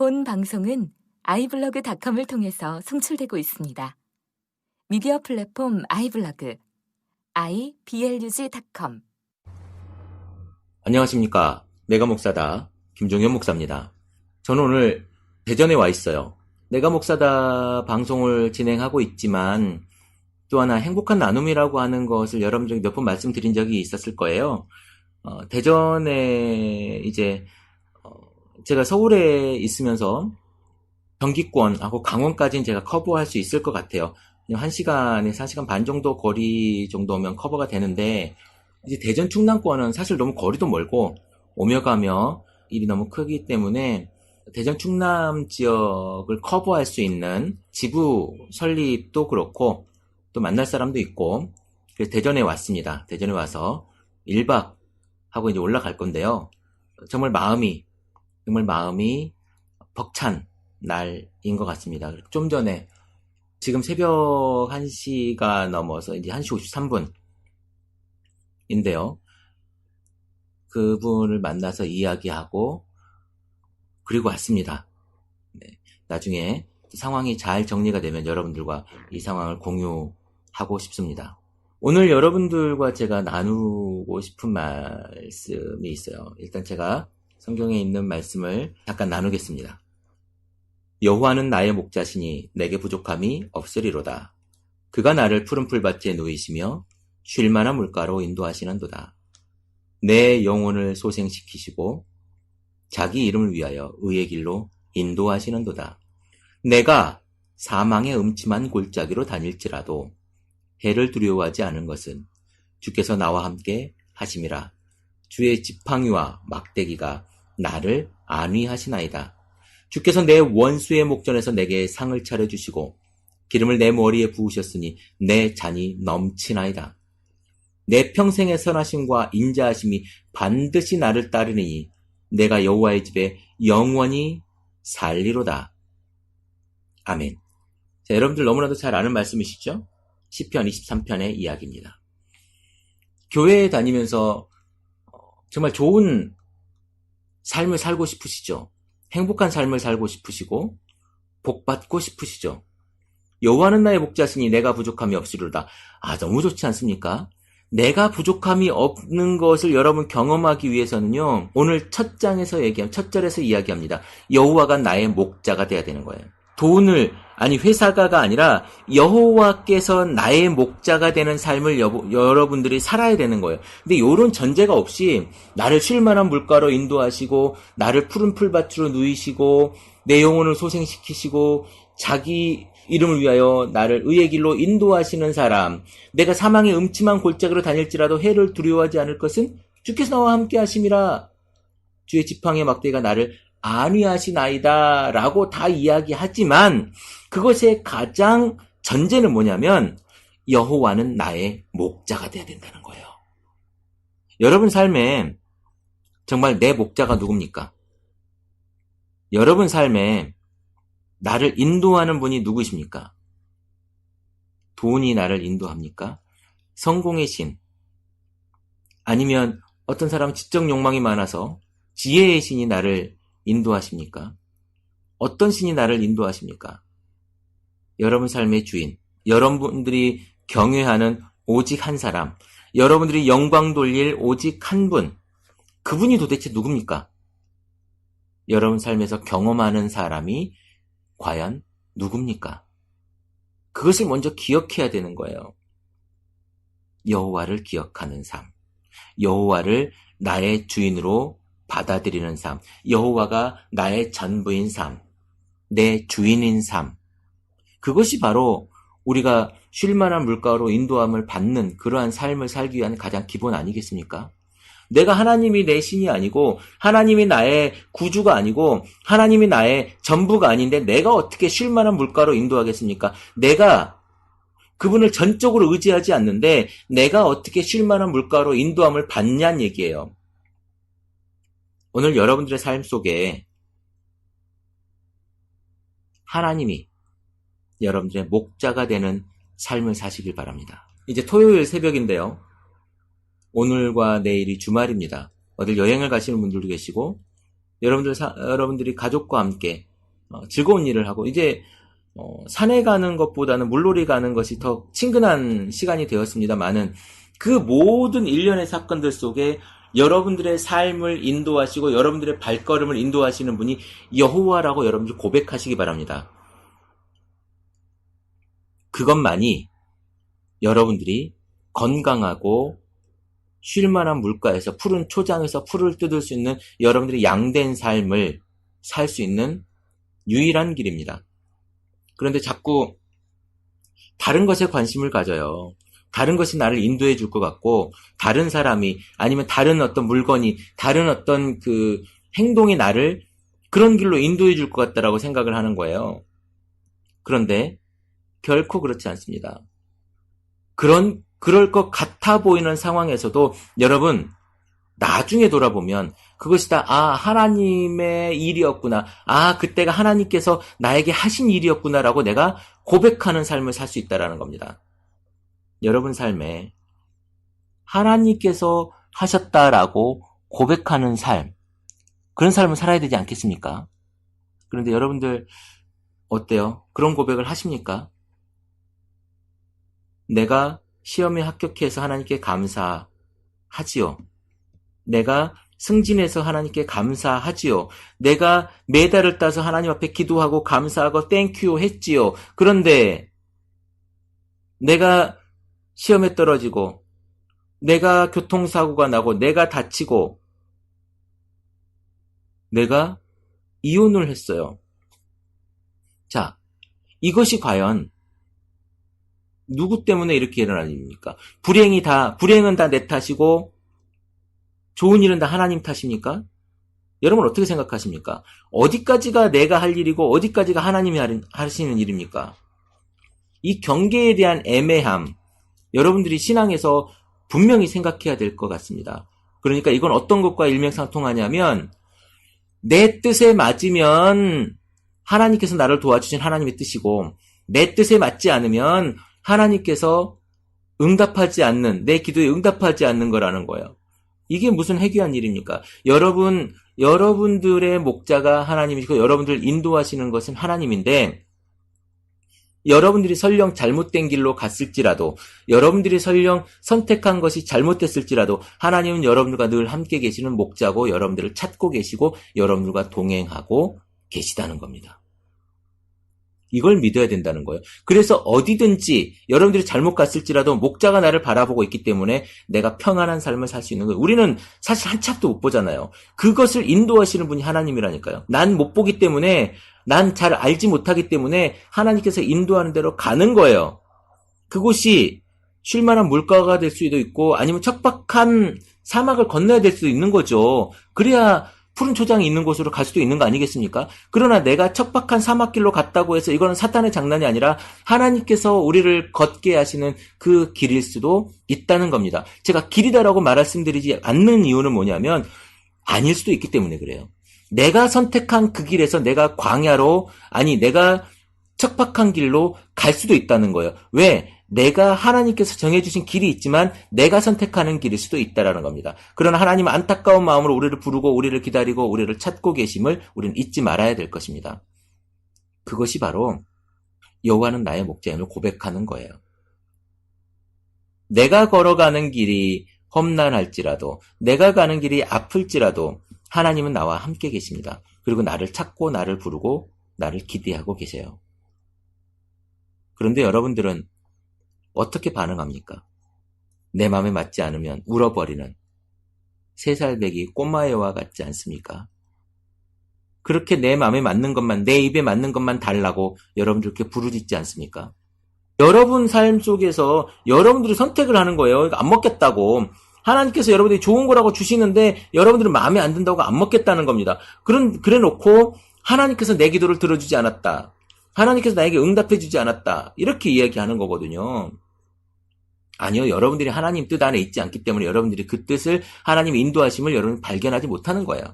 본 방송은 아이블로그닷컴을 통해서 송출되고 있습니다. 미디어 플랫폼 아이블로그 iblog.com 안녕하십니까. 내가 목사다. 김종현 목사입니다. 저는 오늘 대전에 와 있어요. 내가 목사다 방송을 진행하고 있지만 또 하나 행복한 나눔이라고 하는 것을 여러분들에게 몇 번 말씀드린 적이 있었을 거예요. 어, 대전에 이제 어, 제가 서울에 있으면서 경기권하고 강원까지는 제가 커버할 수 있을 것 같아요. 그냥 1시간에서 1시간 반 정도 거리 정도면 커버가 되는데 이제 대전 충남권은 사실 너무 거리도 멀고 오며 가며 일이 너무 크기 때문에 대전 충남 지역을 커버할 수 있는 지부 설립도 그렇고 또 만날 사람도 있고 그래서 대전에 왔습니다. 대전에 와서 1박 하고 이제 올라갈 건데요. 정말 마음이 정말 마음이 벅찬 날인 것 같습니다. 좀 전에 지금 새벽 1시가 넘어서 이제 1시 53분인데요. 그분을 만나서 이야기하고 그리고 왔습니다. 네, 나중에 상황이 잘 정리가 되면 여러분들과 이 상황을 공유하고 싶습니다. 오늘 여러분들과 제가 나누고 싶은 말씀이 있어요. 일단 제가 성경에 있는 말씀을 잠깐 나누겠습니다. 여호와는 나의 목자시니 내게 부족함이 없으리로다. 그가 나를 푸른 풀밭에 누이시며 쉴 만한 물가로 인도하시는도다. 내 영혼을 소생시키시고 자기 이름을 위하여 의의 길로 인도하시는도다. 내가 사망의 음침한 골짜기로 다닐지라도 해를 두려워하지 않은 것은 주께서 나와 함께 하심이라. 주의 지팡이와 막대기가 나를 안위하시나이다. 주께서 내 원수의 목전에서 내게 상을 차려주시고 기름을 내 머리에 부으셨으니 내 잔이 넘치나이다. 내 평생의 선하심과 인자하심이 반드시 나를 따르니 내가 여호와의 집에 영원히 살리로다. 아멘. 자, 여러분들 너무나도 잘 아는 말씀이시죠? 10편 23편의 이야기입니다. 교회에 다니면서 어, 정말 좋은 삶을 살고 싶으시죠? 행복한 삶을 살고 싶으시고 복받고 싶으시죠? 여호와는 나의 목자시니 내가 부족함이 없으리로다. 아 너무 좋지 않습니까? 내가 부족함이 없는 것을 여러분 경험하기 위해서는요. 오늘 첫 장에서 얘기한 첫 절에서 이야기합니다. 여호와가 나의 목자가 돼야 되는 거예요. 돈을 아니 회사가가 아니라 여호와께서 나의 목자가 되는 삶을 여보, 여러분들이 살아야 되는 거예요. 근데 이런 전제가 없이 나를 쉴만한 물가로 인도하시고 나를 푸른 풀밭으로 누이시고 내 영혼을 소생시키시고 자기 이름을 위하여 나를 의의 길로 인도하시는 사람, 내가 사망의 음침한 골짜기로 다닐지라도 해를 두려워하지 않을 것은 주께서 나와 함께 하심이라. 주의 지팡이 막대가 나를 안위하시나이다 라고 다 이야기하지만 그것의 가장 전제는 뭐냐면 여호와는 나의 목자가 돼야 된다는 거예요. 여러분 삶에 정말 내 목자가 누굽니까? 여러분 삶에 나를 인도하는 분이 누구십니까? 돈이 나를 인도합니까? 성공의 신. 아니면 어떤 사람은 지적 욕망이 많아서 지혜의 신이 나를 인도하십니까? 어떤 신이 나를 인도하십니까? 여러분 삶의 주인, 여러분들이 경외하는 오직 한 사람, 여러분들이 영광 돌릴 오직 한 분, 그분이 도대체 누굽니까? 여러분 삶에서 경험하는 사람이 과연 누굽니까? 그것을 먼저 기억해야 되는 거예요. 여호와를 기억하는 삶. 여호와를 나의 주인으로 받아들이는 삶. 여호와가 나의 전부인 삶. 내 주인인 삶. 그것이 바로 우리가 쉴만한 물가로 인도함을 받는 그러한 삶을 살기 위한 가장 기본 아니겠습니까? 내가 하나님이 내 신이 아니고 하나님이 나의 구주가 아니고 하나님이 나의 전부가 아닌데 내가 어떻게 쉴만한 물가로 인도하겠습니까? 내가 그분을 전적으로 의지하지 않는데 내가 어떻게 쉴만한 물가로 인도함을 받냐는 얘기예요. 오늘 여러분들의 삶 속에 하나님이 여러분들의 목자가 되는 삶을 사시길 바랍니다. 이제 토요일 새벽인데요. 오늘과 내일이 주말입니다. 어딜 여행을 가시는 분들도 계시고 여러분들 사, 여러분들이 가족과 함께 어, 즐거운 일을 하고 이제 어, 산에 가는 것보다는 물놀이 가는 것이 더 친근한 시간이 되었습니다만은 그 모든 일련의 사건들 속에 여러분들의 삶을 인도하시고 여러분들의 발걸음을 인도하시는 분이 여호와라고 여러분들 고백하시기 바랍니다. 그것만이 여러분들이 건강하고 쉴만한 물가에서 푸른 초장에서 풀을 뜯을 수 있는 여러분들이 양된 삶을 살 수 있는 유일한 길입니다. 그런데 자꾸 다른 것에 관심을 가져요. 다른 것이 나를 인도해 줄 것 같고, 다른 사람이, 아니면 다른 어떤 물건이, 다른 어떤 그 행동이 나를 그런 길로 인도해 줄 것 같다라고 생각을 하는 거예요. 그런데 결코 그렇지 않습니다. 그런, 그럴 것 같아 보이는 상황에서도 여러분, 나중에 돌아보면 그것이 다, 아, 하나님의 일이었구나. 아, 그때가 하나님께서 나에게 하신 일이었구나라고 내가 고백하는 삶을 살 수 있다라는 겁니다. 여러분 삶에 하나님께서 하셨다라고 고백하는 삶, 그런 삶을 살아야 되지 않겠습니까? 그런데 여러분들, 어때요? 그런 고백을 하십니까? 내가 시험에 합격해서 하나님께 감사하지요. 내가 승진해서 하나님께 감사하지요. 내가 메달을 따서 하나님 앞에 기도하고 감사하고 땡큐 했지요. 그런데 내가 시험에 떨어지고 내가 교통사고가 나고 내가 다치고 내가 이혼을 했어요. 자, 이것이 과연 누구 때문에 이렇게 일어난 일입니까? 불행이 다, 불행은 다 내 탓이고, 좋은 일은 다 하나님 탓입니까? 여러분 어떻게 생각하십니까? 어디까지가 내가 할 일이고, 어디까지가 하나님이 하시는 일입니까? 이 경계에 대한 애매함, 여러분들이 신앙에서 분명히 생각해야 될 것 같습니다. 그러니까 이건 어떤 것과 일맥상통하냐면, 내 뜻에 맞으면 하나님께서 나를 도와주신 하나님의 뜻이고, 내 뜻에 맞지 않으면 하나님께서 응답하지 않는, 내 기도에 응답하지 않는 거라는 거예요. 이게 무슨 해괴한 일입니까? 여러분, 여러분들의 목자가 하나님이시고 여러분들 인도하시는 것은 하나님인데, 여러분들이 설령 잘못된 길로 갔을지라도, 여러분들이 설령 선택한 것이 잘못됐을지라도, 하나님은 여러분들과 늘 함께 계시는 목자고, 여러분들을 찾고 계시고, 여러분들과 동행하고 계시다는 겁니다. 이걸 믿어야 된다는 거예요. 그래서 어디든지 여러분들이 잘못 갔을지라도 목자가 나를 바라보고 있기 때문에 내가 평안한 삶을 살 수 있는 거예요. 우리는 사실 한치 앞도 못 보잖아요. 그것을 인도하시는 분이 하나님이라니까요. 난 못 보기 때문에 난 잘 알지 못하기 때문에 하나님께서 인도하는 대로 가는 거예요. 그곳이 쉴만한 물가가 될 수도 있고 아니면 척박한 사막을 건너야 될 수도 있는 거죠. 그래야 푸른 초장이 있는 곳으로 갈 수도 있는 거 아니겠습니까? 그러나 내가 척박한 사막길로 갔다고 해서 이거는 사탄의 장난이 아니라 하나님께서 우리를 걷게 하시는 그 길일 수도 있다는 겁니다. 제가 길이다라고 말씀드리지 않는 이유는 뭐냐면 아닐 수도 있기 때문에 그래요. 내가 선택한 그 길에서 내가 광야로 아니 내가 척박한 길로 갈 수도 있다는 거예요. 왜? 내가 하나님께서 정해주신 길이 있지만 내가 선택하는 길일 수도 있다라는 겁니다. 그러나 하나님은 안타까운 마음으로 우리를 부르고 우리를 기다리고 우리를 찾고 계심을 우리는 잊지 말아야 될 것입니다. 그것이 바로 여호와는 나의 목자임을 고백하는 거예요. 내가 걸어가는 길이 험난할지라도 내가 가는 길이 아플지라도 하나님은 나와 함께 계십니다. 그리고 나를 찾고 나를 부르고 나를 기대하고 계세요. 그런데 여러분들은 어떻게 반응합니까? 내 마음에 맞지 않으면 울어버리는 세 살배기 꼬마애와 같지 않습니까? 그렇게 내 마음에 맞는 것만, 내 입에 맞는 것만 달라고 여러분들 께 부르짖지 않습니까? 여러분 삶 속에서 여러분들이 선택을 하는 거예요. 안 먹겠다고. 하나님께서 여러분들이 좋은 거라고 주시는데 여러분들은 마음에 안 든다고 안 먹겠다는 겁니다. 그런, 그래 놓고 하나님께서 내 기도를 들어주지 않았다. 하나님께서 나에게 응답해 주지 않았다. 이렇게 이야기하는 거거든요. 아니요. 여러분들이 하나님 뜻 안에 있지 않기 때문에 여러분들이 그 뜻을 하나님 인도하심을 여러분 발견하지 못하는 거예요.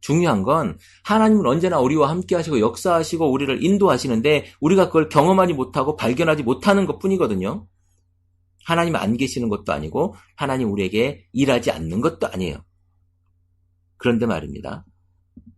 중요한 건 하나님은 언제나 우리와 함께 하시고 역사하시고 우리를 인도하시는데 우리가 그걸 경험하지 못하고 발견하지 못하는 것 뿐이거든요. 하나님 안 계시는 것도 아니고 하나님 우리에게 일하지 않는 것도 아니에요. 그런데 말입니다.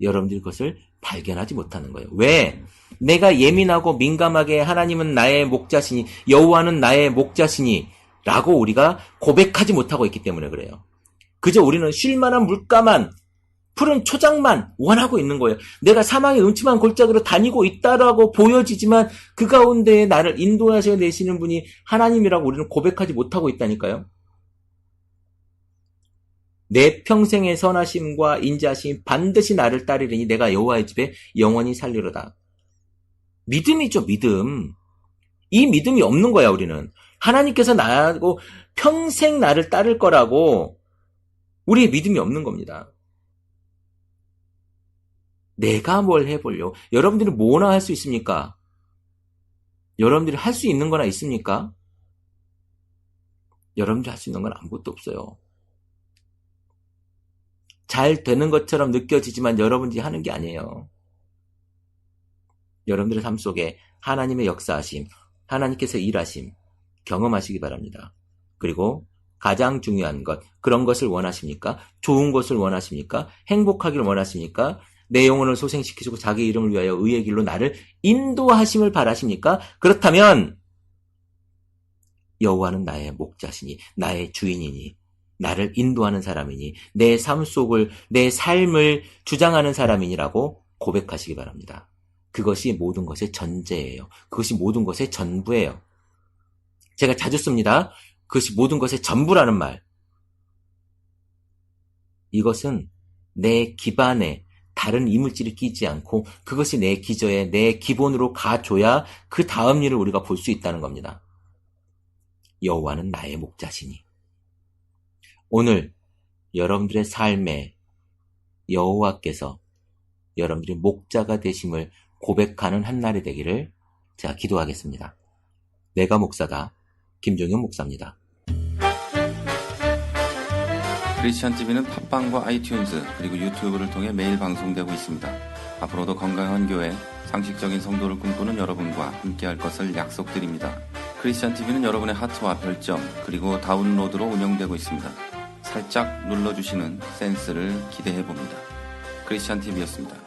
여러분들이 그것을 발견하지 못하는 거예요. 왜? 내가 예민하고 민감하게 하나님은 나의 목자시니 여호와는 나의 목자시니 라고 우리가 고백하지 못하고 있기 때문에 그래요. 그저 우리는 쉴만한 물가만 푸른 초장만 원하고 있는 거예요. 내가 사망의 음침한 골짜기로 다니고 있다라고 보여지지만 그 가운데 나를 인도하셔 내시는 분이 하나님이라고 우리는 고백하지 못하고 있다니까요. 내 평생의 선하심과 인자심 반드시 나를 따르리니 내가 여호와의 집에 영원히 살리로다. 믿음이죠, 믿음. 이 믿음이 없는 거야, 우리는. 하나님께서 나하고 평생 나를 따를 거라고 우리의 믿음이 없는 겁니다. 내가 뭘 해보려? 여러분들이 뭐나 할 수 있습니까? 여러분들이 할 수 있는 거나 있습니까? 여러분들이 할 수 있는 건 아무것도 없어요. 잘 되는 것처럼 느껴지지만 여러분들이 하는 게 아니에요. 여러분들의 삶 속에 하나님의 역사하심, 하나님께서 일하심, 경험하시기 바랍니다. 그리고 가장 중요한 것, 그런 것을 원하십니까? 좋은 것을 원하십니까? 행복하기를 원하십니까? 내 영혼을 소생시키시고 자기 이름을 위하여 의의 길로 나를 인도하심을 바라십니까? 그렇다면 여호와는 나의 목자시니 나의 주인이니 나를 인도하는 사람이니 내 삶 속을 내 삶을 주장하는 사람이니라고 고백하시기 바랍니다. 그것이 모든 것의 전제예요. 그것이 모든 것의 전부예요. 제가 자주 씁니다. 그것이 모든 것의 전부라는 말. 이것은 내 기반에 다른 이물질이 끼지 않고 그것이 내 기저에 내 기본으로 가줘야 그 다음 일을 우리가 볼 수 있다는 겁니다. 여호와는 나의 목자시니. 오늘 여러분들의 삶에 여호와께서 여러분들이 목자가 되심을 고백하는 한 날이 되기를 제가 기도하겠습니다. 내가 목사다. 김종현 목사입니다. 크리스천 TV는 팟빵과 아이튠즈 그리고 유튜브를 통해 매일 방송되고 있습니다. 앞으로도 건강한 교회, 상식적인 성도를 꿈꾸는 여러분과 함께할 것을 약속드립니다. 크리스천 TV는 여러분의 하트와 별점 그리고 다운로드로 운영되고 있습니다. 살짝 눌러주시는 센스를 기대해 봅니다. 크리스천 TV였습니다.